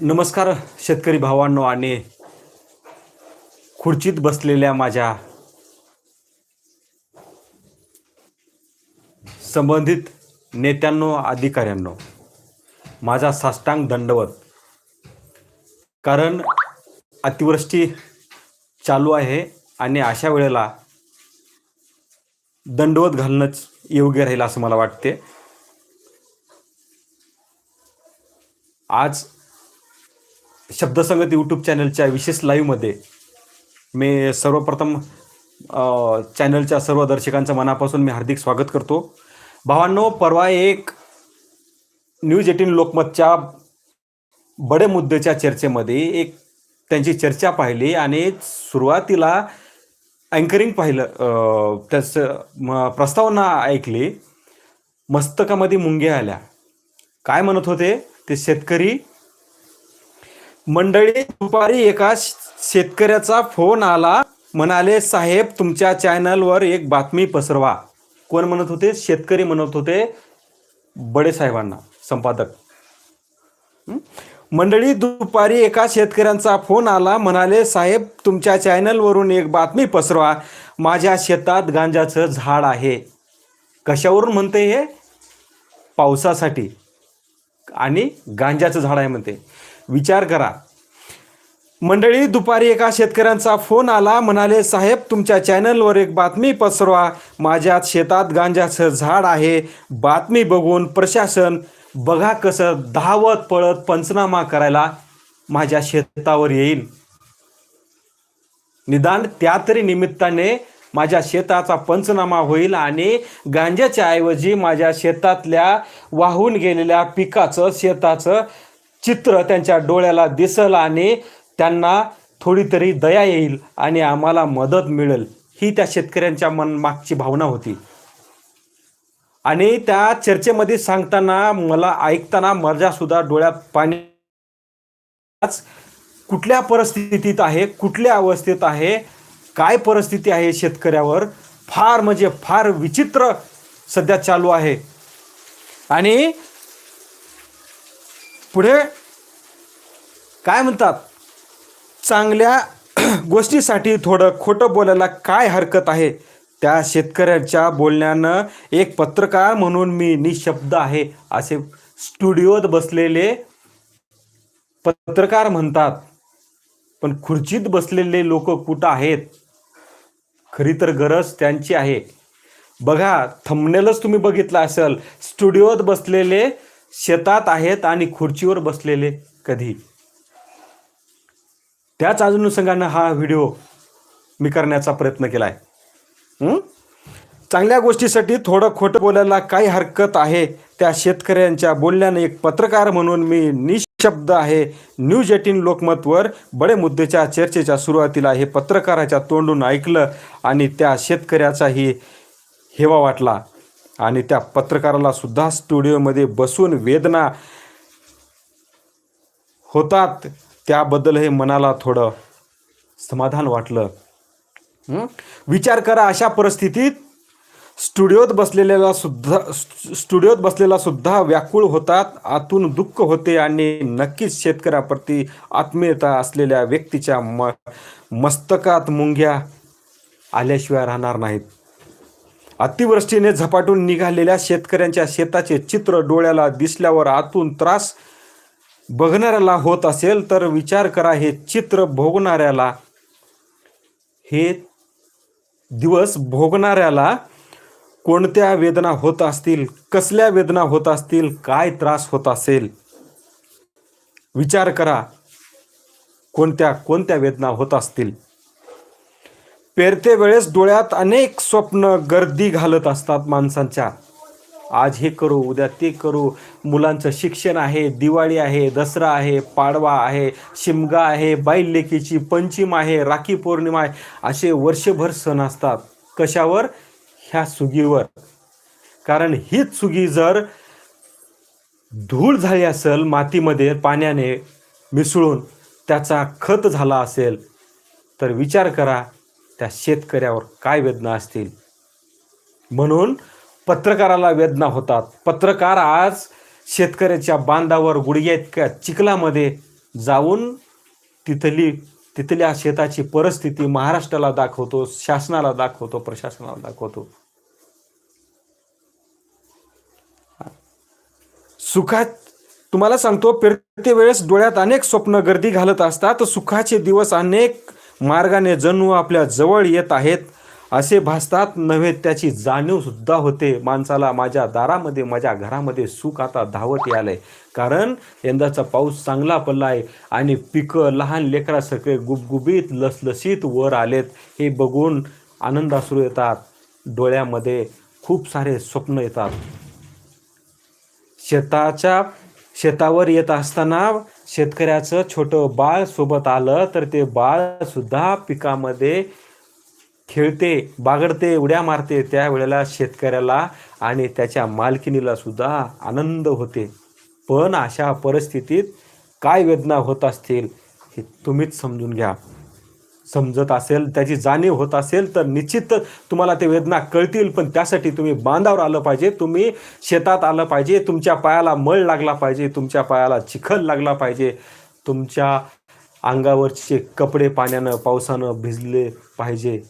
नमस्कार शेतकरी भावांनो आणि खुर्चीत बसलेल्या माझ्या संबंधित नेत्यांनो अधिकाऱ्यांनो माझा साष्टांग दंडवत. कारण अतिवृष्टी चालू आहे आणि अशा वेळेला दंडवत घालणंच योग्य राहील असं मला वाटते. आज शब्दसंगत यूट्यूब चॅनलच्या विशेष लाईव्हमध्ये मी सर्वप्रथम चॅनलच्या सर्व दर्शकांचं मनापासून मी हार्दिक स्वागत करतो. भावांनो परवा एक न्यूज एटीन लोकमतच्या बडे मुद्द्याच्या चर्चेमध्ये एक त्यांची चर्चा पाहिली आणि सुरुवातीला अँकरिंग पाहिलं. त्याचं म- प्रस्तावना ऐकली मस्तकामध्ये मुंग्या आल्या. काय म्हणत होते? ते शेतकरी मंडळी दुपारी एका शेतकऱ्याचा फोन आला. म्हणाले साहेब तुमच्या चॅनलवर एक बातमी पसरवा. कोण म्हणत होते? शेतकरी म्हणत होते बडे साहेबांना संपादक. मंडळी दुपारी एका शेतकऱ्यांचा फोन आला. म्हणाले साहेब तुमच्या चॅनलवरून एक बातमी पसरवा. माझ्या शेतात गांजाचं झाड आहे. कशावरून म्हणते हे? पावसासाठी. आणि गांजाचं झाड आहे म्हणते. विचार करा. मंडळी दुपारी एका शेतकऱ्यांचा फोन आला म्हणाले साहेब तुमच्या चॅनलवर एक बातमी पसरवा. माझ्या शेतात गांजाचं झाड आहे. बातमी बघून प्रशासन बघा कसं धावत पळत पंचनामा करायला माझ्या शेतावर येईल निदान त्या तरी निमित्ताने माझ्या शेताचा पंचनामा होईल आणि गांजाच्या ऐवजी माझ्या शेतातल्या वाहून गेलेल्या पिकाचं शेताचं चित्र त्यांच्या डोळ्याला दिसल आणि त्यांना थोडी तरी दया येईल आणि आम्हाला मदत मिळेल ही त्या शेतकऱ्यांच्या मन मागची भावना होती. आणि त्या चर्चेमध्ये सांगताना मला ऐकताना मर्जासुद्धा डोळ्यात पाणी कुठल्या परिस्थितीत आहे कुठल्या अवस्थेत आहे काय परिस्थिती आहे शेतकऱ्यावर फार म्हणजे फार विचित्र सध्या चालू आहे. आणि पुढे काय म्हणतात? चांगल्या गोष्टीसाठी थोडं खोटं बोलायला काय हरकत आहे? त्या शेतकऱ्याच्या बोलण्यानं एक पत्रकार म्हणून मी निशब्द आहे असे स्टुडिओत बसलेले पत्रकार म्हणतात. पण खुर्चीत बसलेले लोक कुठं आहेत? खरी तर गरज त्यांची आहे. बघा थंबनेलच तुम्ही बघितलं असेल. स्टुडिओत बसलेले शेतात आहेत आणि खुर्चीवर बसलेले कधी? त्याच अनुषंगानं हा व्हिडिओ मी करण्याचा प्रयत्न केला आहे चांगल्या गोष्टीसाठी थोडं खोटं बोलायला काही हरकत आहे. त्या शेतकऱ्यांच्या बोलल्याने एक पत्रकार म्हणून मी निशब्द आहे. न्यूज एटीन लोकमतवर बडे मुद्द्याच्या चर्चेच्या सुरुवातीला हे पत्रकाराच्या तोंडून ऐकलं आणि त्या शेतकऱ्याचाही हेवा वाटला. आणि त्या पत्रकाराला सुद्धा स्टुडिओमध्ये बसून वेदना होतात. त्याबद्दल हे मनाला थोडं समाधान वाटलं. विचार करा अशा परिस्थितीत. स्टुडिओत बसलेल्याला सुद्धा स्टुडिओत बसलेला सुद्धा व्याकुळ होतात आतून दुःख होते आणि नक्कीच शेतकऱ्याप्रती आत्मीयता असलेल्या व्यक्तीच्या म मस्तकात मुंग्या आल्याशिवाय राहणार नाहीत. अतिवृष्टीने झपाटून निघालेल्या शेतकऱ्यांच्या शेताचे चित्र डोळ्याला दिसल्यावर आतून त्रास बघणाऱ्याला होत असेल तर विचार करा हे चित्र भोगणाऱ्याला हे दिवस भोगणाऱ्याला कोणत्या वेदना होत असतील कसल्या वेदना होत असतील काय त्रास होत असेल? विचार करा कोणत्या कोणत्या वेदना होत असतील? पेरते वेळेस डोळ्यात अनेक स्वप्न गर्दी घालत असतात माणसांच्या. आज हे करू उद्या ते करू. मुलांचं शिक्षण आहे दिवाळी आहे दसरा आहे पाडवा आहे शिमगा आहे बैल लेकीची पंचिम आहे राखी पौर्णिमा आहे. असे वर्षभर सण असतात. कशावर? ह्या सुगीवर. कारण हीच सुगी जर धूळ झाली असेल मातीमध्ये पाण्याने मिसळून त्याचा खत झाला असेल तर विचार करा त्या शेतकऱ्यावर काय वेदना असतील? म्हणून पत्रकाराला वेदना होतात. पत्रकार आज शेतकऱ्याच्या बांधावर गुडघ्या इतक्या चिखलामध्ये जाऊन तिथली तिथल्या शेताची परिस्थिती महाराष्ट्राला दाखवतो शासनाला दाखवतो प्रशासनाला दाखवतो. सुखात तुम्हाला सांगतो पेरते वेळेस डोळ्यात अनेक स्वप्न गर्दी घालत असतात. सुखाचे दिवस अनेक मार्गाने जणू आपल्या जवळ येत आहेत. असे भासतात नव्हे त्याची जाणीवसुद्धा होते. माणसाला माझ्या दारामध्ये माझ्या घरामध्ये सुख आता धावत यालंय. कारण यंदाचा पाऊस चांगला पडला आहे आणि पिकं लहान लेकरा सगळे गुबगुबीत लसलसीत वर आलेत. हे बघून आनंदासुरू येतात. डोळ्यामध्ये खूप सारे स्वप्न येतात. शेताच्या शेतावर येत असताना शेतकऱ्याचं छोटं बाळ सोबत आलं तर ते बाळसुद्धा पिकामध्ये खेळते बागडते उड्या मारते त्यावेळेला शेतकऱ्याला आणि त्याच्या मालकिनीला सुद्धा आनंद होते. पण अशा परिस्थितीत काय वेदना होत असतील हे तुम्हीच समजून घ्या. समजत असेल त्याची जाणीव होत असेल तर निश्चित तुम्हाला ते वेदना कळतील पण त्यासाठी तुम्ही बांधावर आलं पाहिजे तुम्ही शेतात आलं पाहिजे तुमच्या पायाला मळ लागला पाहिजे तुमच्या पायाला चिखल लागला पाहिजे तुमच्या अंगावरचे कपडे पाण्यानं पावसानं भिजले पाहिजे.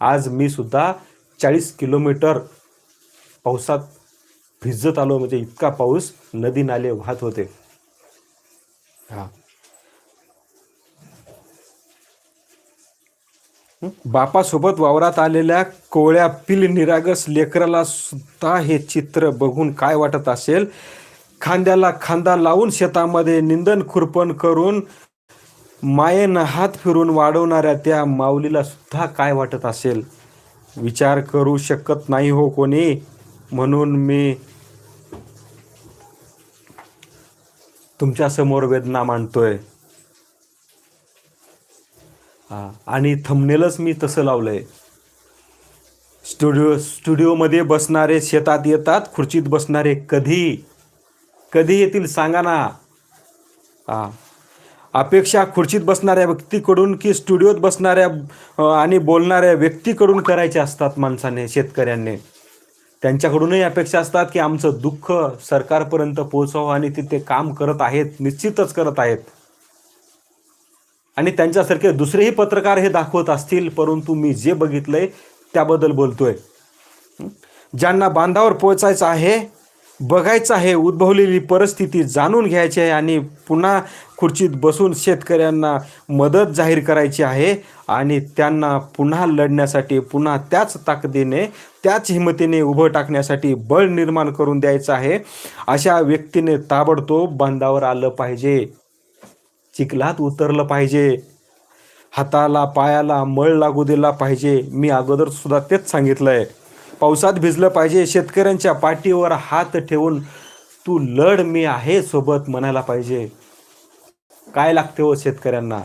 आज मी सुद्धा चाळीस किलोमीटर पावसात भिजत आलो म्हणजे इतका पाऊस नदी नाले वाहत होते. हा. बापासोबत वावरात आलेल्या कोवळ्या पिल निरागस लेकराला सुद्धा हे चित्र बघून काय वाटत असेल? खांद्याला खांदा लावून शेतामध्ये निंदन खुरपण करून मायेनं हात फिरून वाढवणाऱ्या त्या माऊलीला सुद्धा काय वाटत असेल? विचार करू शकत नाही हो कोणी. म्हणून मी तुमच्यासमोर वेदना मांडतोय. आणि थंबनेलच मी तसं लावलंय. स्टुडिओ स्टुडिओमध्ये बसणारे शेतात येतात खुर्चीत बसणारे कधी? कधी येतील सांगा ना. हा. अपेक्षा खुर्चीत बसणाऱ्या व्यक्तीकडून की स्टुडिओत बसणाऱ्या आणि बोलणाऱ्या व्यक्तीकडून करायच्या असतात माणसाने शेतकऱ्यांनी. त्यांच्याकडूनही अपेक्षा असतात की आमचं दुःख सरकारपर्यंत पोहोचावं आणि तिथे काम करत आहेत निश्चितच करत आहेत. आणि त्यांच्यासारखे दुसरेही पत्रकार हे दाखवत असतील परंतु मी जे बघितलंय त्याबद्दल बोलतोय. ज्यांना बांधावर पोहोचायचं आहे बघायचं आहे उद्भवलेली परिस्थिती जाणून घ्यायची आहे आणि पुन्हा खुर्चीत बसून शेतकऱ्यांना मदत जाहीर करायची आहे आणि त्यांना पुन्हा लढण्यासाठी पुन्हा त्याच ताकदीने त्याच हिमतीने उभं टाकण्यासाठी बळ निर्माण करून द्यायचं आहे. अशा व्यक्तीने ताबडतोब बांधावर आलं पाहिजे. चिखलात उतरलं पाहिजे. हाताला पायाला मळ लागू दिला पाहिजे. मी अगोदर सुद्धा तेच सांगितलंय. पावसात भिजलं पाहिजे. शेतकऱ्यांच्या पाठीवर हात ठेवून तू लढ मी आहे सोबत म्हणायला पाहिजे. काय लागते हो शेतकऱ्यांना?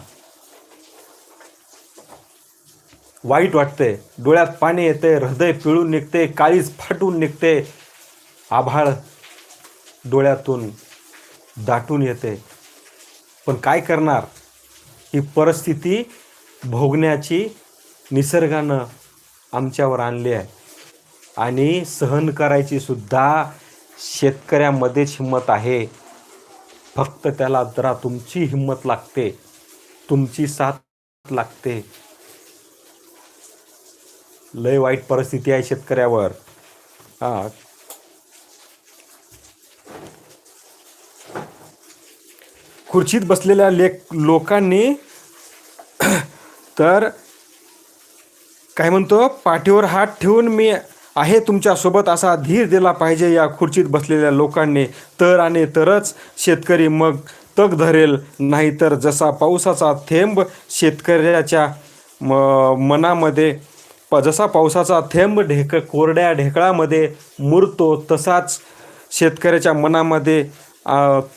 वाईट वाटते. डोळ्यात पाणी येते हृदय पिळून निघते काळीच फाटून निघते. आभाळ डोळ्यातून दाटून येते. पण काय करणार? ही परिस्थिती भोगण्याची निसर्गानं आमच्यावर आणली आहे. आणि सहन करायची सुद्धा शेतकऱ्यामध्येच हिंमत आहे. फक्त त्याला जरा तुमची हिंमत लागते. तुमची साथ लागते. लय वाईट परिस्थिती आहे शेतकऱ्यावर. हा. खुर्चीत बसलेल्या लेख लोकांनी तर काय म्हणतो? पाठीवर हात ठेवून मी आहे तुमच्यासोबत असा धीर दिला पाहिजे या खुर्चीत बसलेल्या लोकांनी. तर आणि तरच शेतकरी मग तग धरेल नाहीतर जसा पावसाचा थेंब शेतकऱ्याच्या म मनामध्ये प जसा पावसाचा थेंब ढेक कोरड्या ढेकळामध्ये मुरतो तसाच शेतकऱ्याच्या मनामध्ये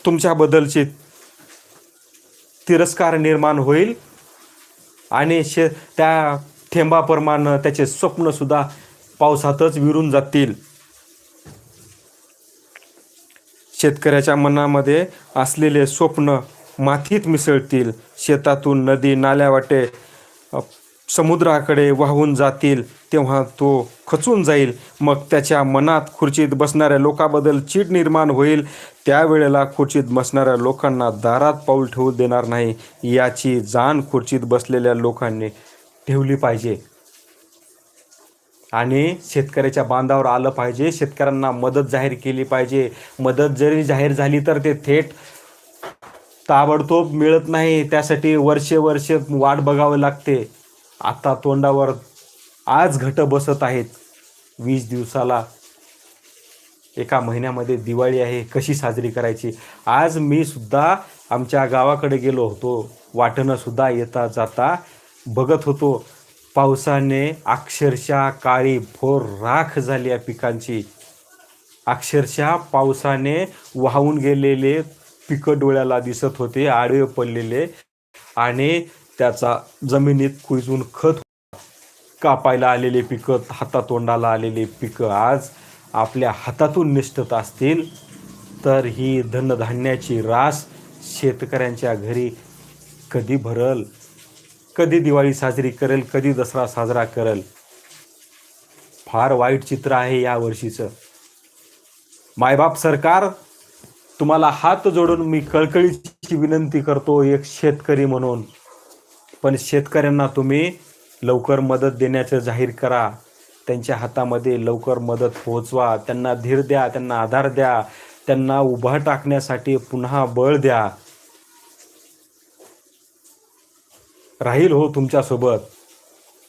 तुमच्याबद्दलची तिरस्कार निर्माण होईल. आणि शे त्या थेंबाप्रमाणे त्याचे स्वप्नसुद्धा पावसातच विरून जातील. शेतकऱ्याच्या मनामध्ये असलेले स्वप्न मातीत मिसळतील. शेतातून नदी नाल्यावाटे समुद्राकडे वाहून जातील. तेव्हा तो खचून जाईल. मग त्याच्या मनात खुर्चीत बसणाऱ्या लोकांबद्दल चीड निर्माण होईल. त्यावेळेला खुर्चीत बसणाऱ्या लोकांना दारात पाऊल ठेवू देणार नाही. याची जाण खुर्चीत बसलेल्या लोकांनी ठेवली पाहिजे. आणि शेतकऱ्याच्या बांधावर आलं पाहिजे. शेतकऱ्यांना मदत जाहीर केली पाहिजे. मदत जरी जाहीर झाली तर ते थेट ताबडतोब मिळत नाही. त्यासाठी वर्षे वर्ष वाट बघावं लागते. आता तोंडावर आज घट बसत आहेत. वीस दिवसाला एका महिन्यामध्ये दिवाळी आहे. कशी साजरी करायची? आज मी सुद्धा आमच्या गावाकडे गेलो होतो. वाटणं सुद्धा येता जाता बघत होतो. पावसाने अक्षरशः काळी भोर राख झाली या पिकांची. अक्षरशः पावसाने वाहून गेलेले पिकं डोळ्याला दिसत होते आडवे पडलेले आणि त्याचा जमिनीत कुजून खत कापायला आलेले पिकं हातातोंडाला आलेले पिकं आज आपल्या हातातून निष्ठत असतील. तर ही धनधान्याची रास शेतकऱ्यांच्या घरी कधी भरल? कधी दिवाळी साजरी करेल कधी दसरा साजरा करेल. फार वाईट चित्र आहे या वर्षीचं. मायबाप सरकार तुम्हाला हात जोडून मी कळकळीची विनंती करतो एक शेतकरी म्हणून. पण शेतकऱ्यांना तुम्ही लवकर मदत देण्याचं जाहीर करा. त्यांच्या हातामध्ये लवकर मदत पोहोचवा. त्यांना धीर द्या त्यांना आधार द्या. त्यांना उभं टाकण्यासाठी पुन्हा बळ द्या. राहील हो तुमच्यासोबत.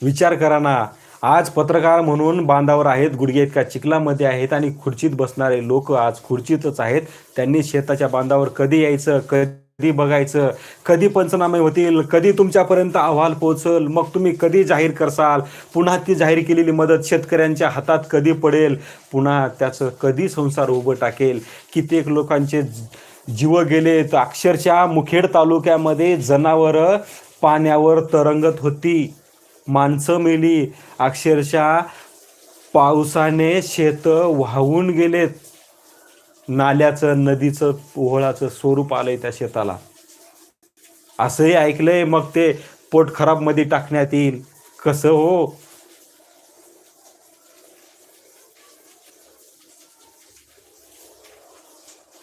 विचार करा ना. आज पत्रकार म्हणून बांधावर आहेत गुडघे इतका चिखलामध्ये आहेत आणि खुर्चीत बसणारे लोक आज खुर्चीतच आहेत. त्यांनी शेताच्या बांधावर कधी यायचं कधी बघायचं कधी पंचनामे होतील कधी तुमच्यापर्यंत अहवाल पोहोचल मग तुम्ही कधी जाहीर करसाल? पुन्हा ती जाहीर केलेली मदत शेतकऱ्यांच्या हातात कधी पडेल? पुन्हा त्याचं कधी संसार उभं टाकेल? कित्येक लोकांचे जीव गेले तर अक्षरशः मुखेड तालुक्यामध्ये जनावरं पाण्यावर तरंगत होती. माणसं मेली. अक्षरशः पावसाने शेत वाहून गेलेत. नाल्याचं नदीचं ओहळाचं स्वरूप आलंय त्या शेताला. असंही ऐकलंय मग ते पोट खराबमध्ये टाकण्यात येईल. कसं हो?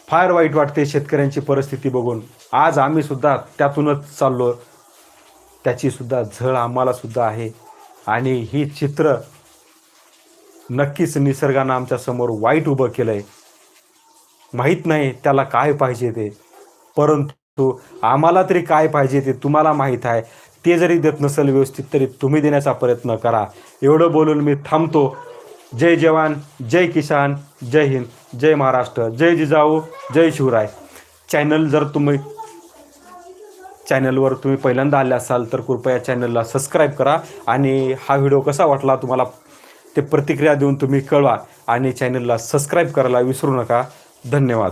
फार वाईट वाटते शेतकऱ्यांची परिस्थिती बघून. आज आम्ही सुद्धा त्यातूनच चाललो त्याचीसुद्धा झळ आम्हालासुद्धा आहे. आणि ही चित्र नक्कीच निसर्गानं आमच्यासमोर वाईट उभं केलं आहे माहीत नाही त्याला काय पाहिजे ते. परंतु आम्हाला तरी काय पाहिजे ते तुम्हाला माहीत आहे. ते जरी देत नसेल व्यवस्थित तरी तुम्ही देण्याचा प्रयत्न करा. एवढं बोलून मी थांबतो. जय जवान जय किसान जय हिंद जय महाराष्ट्र जय जिजाऊ जय शिवराय. चॅनल जर तुम्ही चॅनलवर तुम्ही पहिल्यांदा आले असाल तर कृपया चॅनलला सबस्क्राईब करा आणि हा व्हिडिओ कसा वाटला तुम्हाला ते प्रतिक्रिया देऊन तुम्ही कळवा आणि चॅनलला सबस्क्राईब करायला विसरू नका. धन्यवाद.